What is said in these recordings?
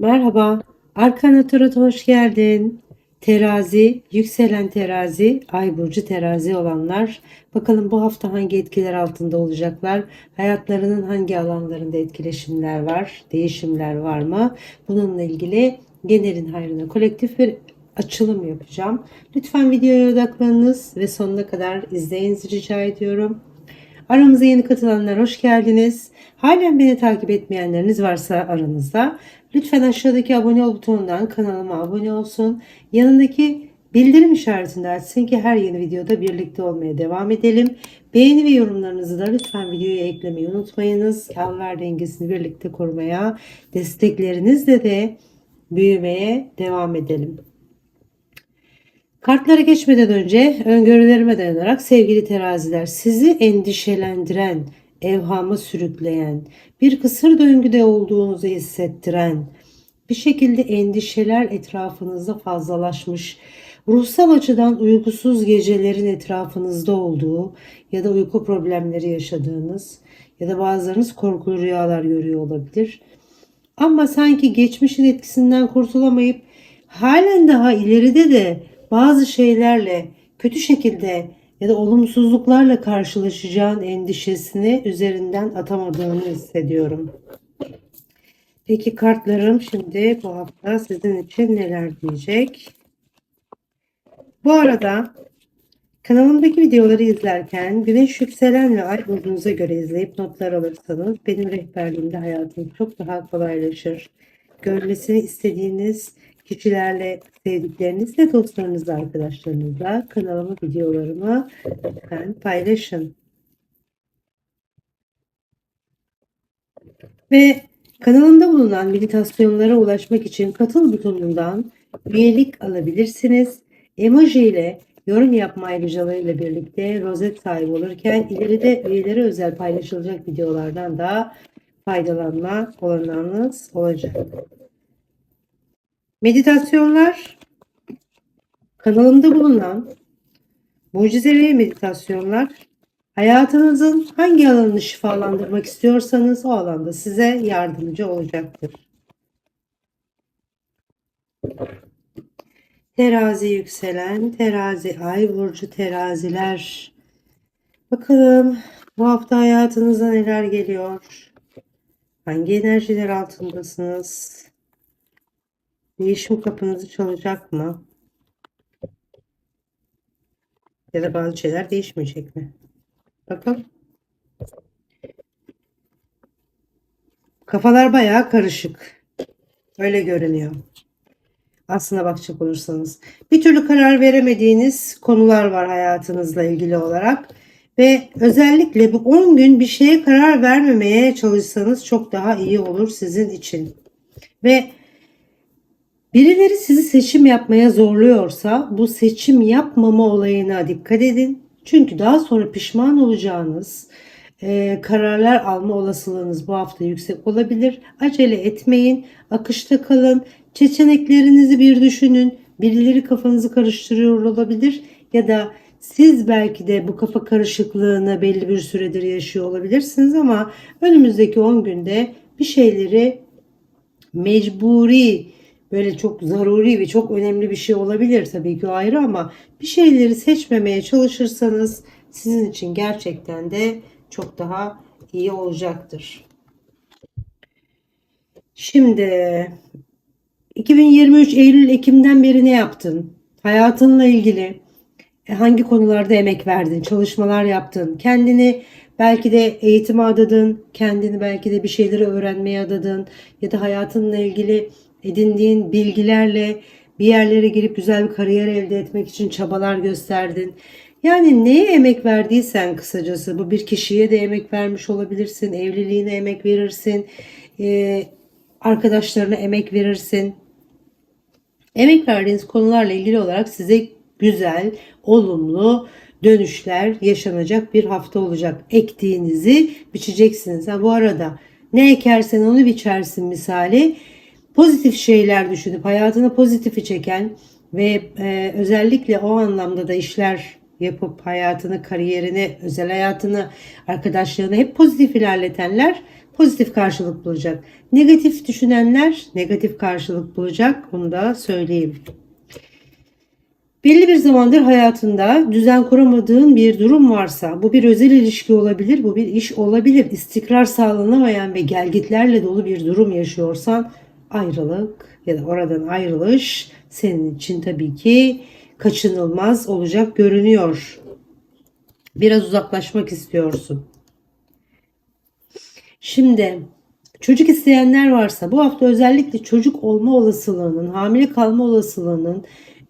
Merhaba, Arkana Tarot'a hoş geldin. Terazi, yükselen terazi, ay burcu terazi olanlar. Bakalım bu hafta hangi etkiler altında olacaklar? Hayatlarının hangi alanlarında etkileşimler var? Değişimler var mı? Bununla ilgili genelin hayrına kolektif bir açılım yapacağım. Lütfen videoya odaklanınız ve sonuna kadar izleyinizi rica ediyorum. Aramıza yeni katılanlar hoş geldiniz. Halen beni takip etmeyenleriniz varsa aranızda lütfen aşağıdaki abone ol butonundan kanalıma abone olsun. Yanındaki bildirim işaretini açsın ki her yeni videoda birlikte olmaya devam edelim. Beğeni ve yorumlarınızı da lütfen videoya eklemeyi unutmayınız. Alver dengesini birlikte korumaya, desteklerinizle de büyümeye devam edelim. Kartlara geçmeden önce öngörülerime dayanarak sevgili teraziler sizi endişelendiren, evhama sürükleyen, bir kısır döngüde olduğunuzu hissettiren, bir şekilde endişeler etrafınızda fazlalaşmış, ruhsal açıdan uykusuz gecelerin etrafınızda olduğu ya da uyku problemleri yaşadığınız ya da bazılarınız korkulu rüyalar görüyor olabilir. Ama sanki geçmişin etkisinden kurtulamayıp halen daha ileride de bazı şeylerle kötü şekilde ya da olumsuzluklarla karşılaşacağın endişesini üzerinden atamadığını hissediyorum. Peki kartlarım şimdi bu hafta sizin için neler diyecek? Bu arada kanalımdaki videoları izlerken güneş yükselen ve ay burcunuza göre izleyip notlar alırsanız benim rehberliğimde hayatınız çok daha kolaylaşır. Görmesini istediğiniz kişilerle, sevdiklerinizle, dostlarınızla, arkadaşlarınızla kanalımı, videolarımı lütfen paylaşın. Ve kanalımda bulunan meditasyonlara ulaşmak için katıl butonundan üyelik alabilirsiniz. Emoji ile yorum yapma ayrıcalarıyla birlikte rozet sahibi olurken ileride üyelere özel paylaşılacak videolardan da faydalanma olanağınız olacak. Meditasyonlar kanalımda bulunan mucizevi meditasyonlar hayatınızın hangi alanını şifalandırmak istiyorsanız o alanda size yardımcı olacaktır. Terazi yükselen, terazi ay burcu teraziler. Bakalım bu hafta hayatınıza neler geliyor? Hangi enerjiler altındasınız? Değişim kapınızı çalacak mı? Ya da bazı şeyler değişmeyecek mi? Bakalım. Kafalar bayağı karışık. Öyle görünüyor. Aslına bakacak olursanız. Bir türlü karar veremediğiniz konular var hayatınızla ilgili olarak. Ve özellikle bu 10 gün bir şeye karar vermemeye çalışsanız çok daha iyi olur sizin için. Ve Birileri sizi seçim yapmaya zorluyorsa bu seçim yapmama olayına dikkat edin. Çünkü daha sonra pişman olacağınız e, kararlar alma olasılığınız bu hafta yüksek olabilir. Acele etmeyin, akışta kalın, seçeneklerinizi bir düşünün. Birileri kafanızı karıştırıyor olabilir ya da siz belki de bu kafa karışıklığını belli bir süredir yaşıyor olabilirsiniz ama önümüzdeki 10 günde bir şeyleri mecburi böyle çok zaruri ve çok önemli bir şey olabilir tabii ki ayrı ama bir şeyleri seçmemeye çalışırsanız sizin için gerçekten de çok daha iyi olacaktır. Şimdi 2023 Eylül Ekim'den beri ne yaptın? Hayatınla ilgili e, hangi konularda emek verdin? Çalışmalar yaptın? Kendini belki de eğitime adadın, kendini belki de bir şeyleri öğrenmeye adadın ya da hayatınla ilgili edindiğin bilgilerle bir yerlere girip güzel bir kariyer elde etmek için çabalar gösterdin. Yani neye emek verdiysen kısacası bu bir kişiye de emek vermiş olabilirsin, evliliğine emek verirsin, e, arkadaşlarına emek verirsin. Emek verdiğiniz konularla ilgili olarak size güzel, olumlu dönüşler yaşanacak bir hafta olacak. Ektiğinizi biçeceksiniz. Ha, bu arada ne ekersen onu biçersin misali pozitif şeyler düşünüp hayatını pozitifi çeken ve e, özellikle o anlamda da işler yapıp hayatını, kariyerini, özel hayatını, arkadaşlığını hep pozitif ilerletenler pozitif karşılık bulacak. Negatif düşünenler negatif karşılık bulacak. Bunu da söyleyeyim. Belli bir zamandır hayatında düzen kuramadığın bir durum varsa, bu bir özel ilişki olabilir, bu bir iş olabilir, istikrar sağlanamayan ve gelgitlerle dolu bir durum yaşıyorsan ayrılık ya da oradan ayrılış senin için tabii ki kaçınılmaz olacak görünüyor. Biraz uzaklaşmak istiyorsun. Şimdi çocuk isteyenler varsa bu hafta özellikle çocuk olma olasılığının, hamile kalma olasılığının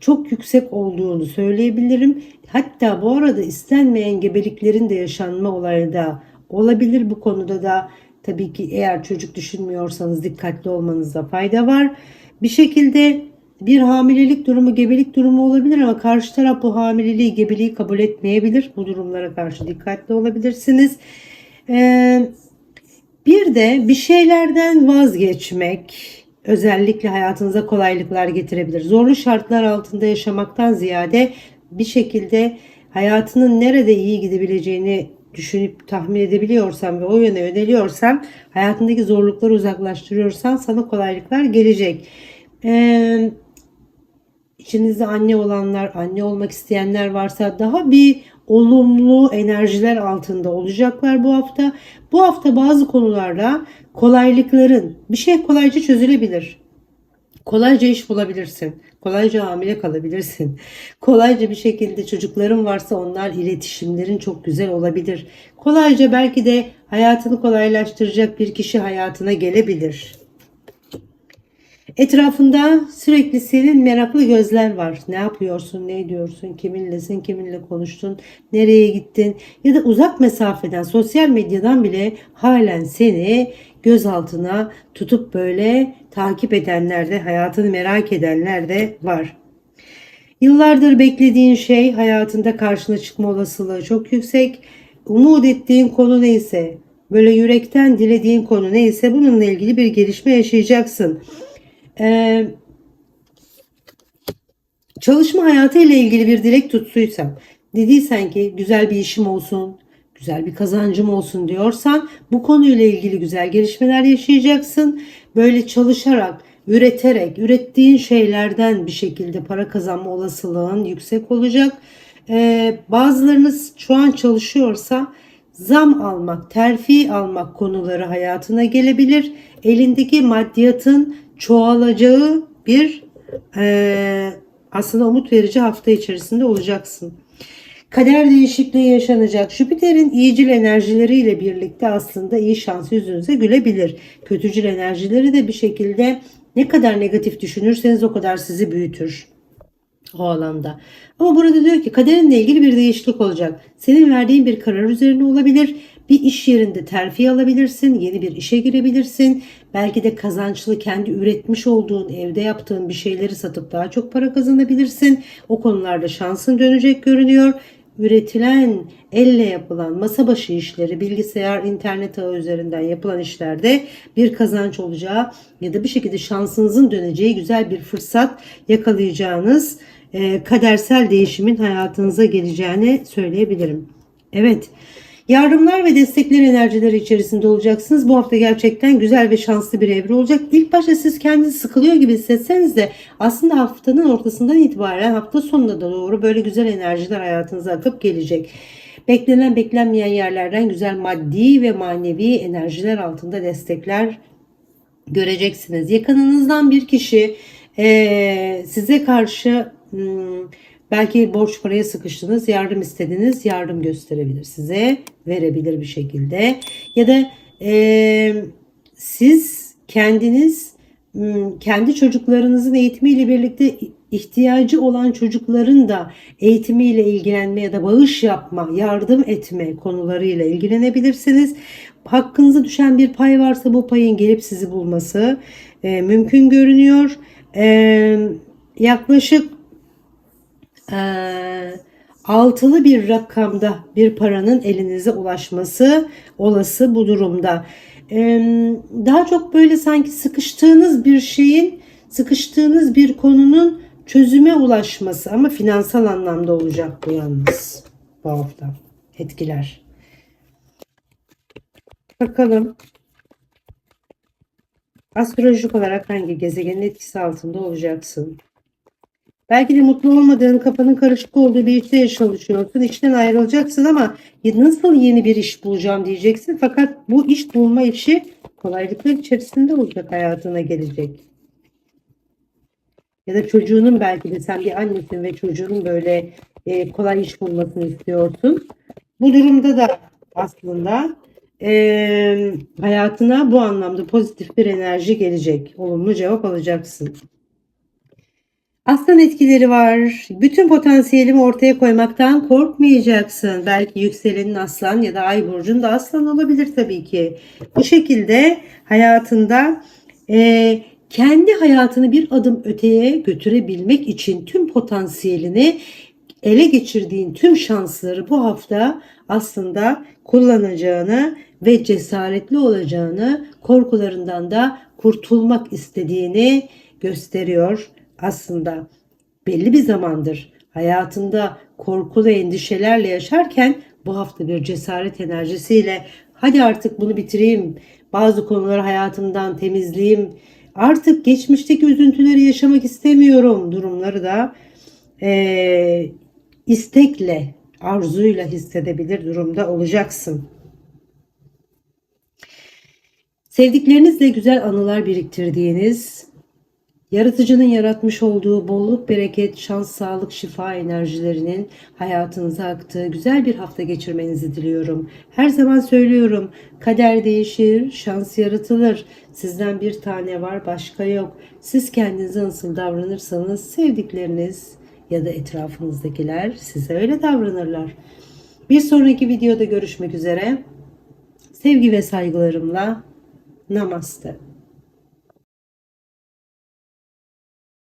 çok yüksek olduğunu söyleyebilirim. Hatta bu arada istenmeyen gebeliklerin de yaşanma olayı da olabilir. Bu konuda da tabii ki eğer çocuk düşünmüyorsanız dikkatli olmanızda fayda var. Bir şekilde bir hamilelik durumu, gebelik durumu olabilir ama karşı taraf bu hamileliği, gebeliği kabul etmeyebilir. Bu durumlara karşı dikkatli olabilirsiniz. Ee, bir de bir şeylerden vazgeçmek özellikle hayatınıza kolaylıklar getirebilir. Zorlu şartlar altında yaşamaktan ziyade bir şekilde hayatının nerede iyi gidebileceğini düşünüp tahmin edebiliyorsan ve o yöne yöneliyorsan hayatındaki zorlukları uzaklaştırıyorsan sana kolaylıklar gelecek. Ee, içinizde anne olanlar, anne olmak isteyenler varsa daha bir olumlu enerjiler altında olacaklar bu hafta. Bu hafta bazı konularda kolaylıkların bir şey kolayca çözülebilir. Kolayca iş bulabilirsin. Kolayca hamile kalabilirsin. Kolayca bir şekilde çocukların varsa onlar iletişimlerin çok güzel olabilir. Kolayca belki de hayatını kolaylaştıracak bir kişi hayatına gelebilir. Etrafında sürekli senin meraklı gözler var. Ne yapıyorsun, ne ediyorsun, kiminlesin, kiminle konuştun, nereye gittin ya da uzak mesafeden, sosyal medyadan bile halen seni gözaltına tutup böyle takip edenler de, hayatını merak edenler de var. Yıllardır beklediğin şey hayatında karşına çıkma olasılığı çok yüksek. Umut ettiğin konu neyse, böyle yürekten dilediğin konu neyse bununla ilgili bir gelişme yaşayacaksın. Ee, çalışma hayatı ile ilgili bir dilek tutsuysam, dediysen ki güzel bir işim olsun, güzel bir kazancım olsun diyorsan bu konuyla ilgili güzel gelişmeler yaşayacaksın. Böyle çalışarak, üreterek, ürettiğin şeylerden bir şekilde para kazanma olasılığın yüksek olacak. Ee, bazılarınız şu an çalışıyorsa zam almak, terfi almak konuları hayatına gelebilir. Elindeki maddiyatın çoğalacağı bir e, aslında umut verici hafta içerisinde olacaksın. Kader değişikliği yaşanacak. Jüpiter'in iyicil enerjileriyle birlikte aslında iyi şans yüzünüze gülebilir. Kötücül enerjileri de bir şekilde ne kadar negatif düşünürseniz o kadar sizi büyütür o alanda. Ama burada diyor ki kaderinle ilgili bir değişiklik olacak. Senin verdiğin bir karar üzerine olabilir. Bir iş yerinde terfi alabilirsin, yeni bir işe girebilirsin. Belki de kazançlı kendi üretmiş olduğun, evde yaptığın bir şeyleri satıp daha çok para kazanabilirsin. O konularda şansın dönecek görünüyor. Üretilen, elle yapılan masa başı işleri, bilgisayar, internet ağı üzerinden yapılan işlerde bir kazanç olacağı ya da bir şekilde şansınızın döneceği güzel bir fırsat yakalayacağınız e, kadersel değişimin hayatınıza geleceğini söyleyebilirim. Evet. Yardımlar ve destekler enerjileri içerisinde olacaksınız. Bu hafta gerçekten güzel ve şanslı bir evre olacak. İlk başta siz kendinizi sıkılıyor gibi hissetseniz de aslında haftanın ortasından itibaren hafta sonuna doğru böyle güzel enerjiler hayatınıza akıp gelecek. Beklenen beklenmeyen yerlerden güzel maddi ve manevi enerjiler altında destekler göreceksiniz. Yakınınızdan bir kişi e, size karşı hmm, belki borç paraya sıkıştınız, yardım istediniz, yardım gösterebilir size, verebilir bir şekilde. Ya da e, siz kendiniz kendi çocuklarınızın eğitimiyle birlikte ihtiyacı olan çocukların da eğitimiyle ilgilenme ya da bağış yapma, yardım etme konularıyla ilgilenebilirsiniz. Hakkınıza düşen bir pay varsa bu payın gelip sizi bulması e, mümkün görünüyor. E, yaklaşık e, altılı bir rakamda bir paranın elinize ulaşması olası bu durumda. E, daha çok böyle sanki sıkıştığınız bir şeyin, sıkıştığınız bir konunun çözüme ulaşması ama finansal anlamda olacak bu yalnız bu hafta etkiler. Bakalım Astrolojik olarak hangi gezegenin etkisi altında olacaksın? Belki de mutlu olmadığın, kafanın karışık olduğu bir işte çalışıyorsun. İşten ayrılacaksın ama nasıl yeni bir iş bulacağım diyeceksin. Fakat bu iş bulma işi kolaylıklar içerisinde olacak hayatına gelecek. Ya da çocuğunun belki de sen bir annesin ve çocuğunun böyle e, kolay iş bulmasını istiyorsun. Bu durumda da aslında e, hayatına bu anlamda pozitif bir enerji gelecek. Olumlu cevap alacaksın. Aslan etkileri var. Bütün potansiyelimi ortaya koymaktan korkmayacaksın. Belki yükselenin aslan ya da ay burcun da aslan olabilir tabii ki. Bu şekilde hayatında e, kendi hayatını bir adım öteye götürebilmek için tüm potansiyelini ele geçirdiğin tüm şansları bu hafta aslında kullanacağını ve cesaretli olacağını, korkularından da kurtulmak istediğini gösteriyor aslında. Belli bir zamandır hayatında korkulu endişelerle yaşarken bu hafta bir cesaret enerjisiyle hadi artık bunu bitireyim, bazı konuları hayatımdan temizleyeyim, artık geçmişteki üzüntüleri yaşamak istemiyorum durumları da eee, istekle, arzuyla hissedebilir durumda olacaksın. Sevdiklerinizle güzel anılar biriktirdiğiniz, yaratıcının yaratmış olduğu bolluk, bereket, şans, sağlık, şifa enerjilerinin hayatınıza aktığı güzel bir hafta geçirmenizi diliyorum. Her zaman söylüyorum, kader değişir, şans yaratılır. Sizden bir tane var, başka yok. Siz kendinize nasıl davranırsanız sevdikleriniz ya da etrafınızdakiler size öyle davranırlar. Bir sonraki videoda görüşmek üzere. Sevgi ve saygılarımla Namaste.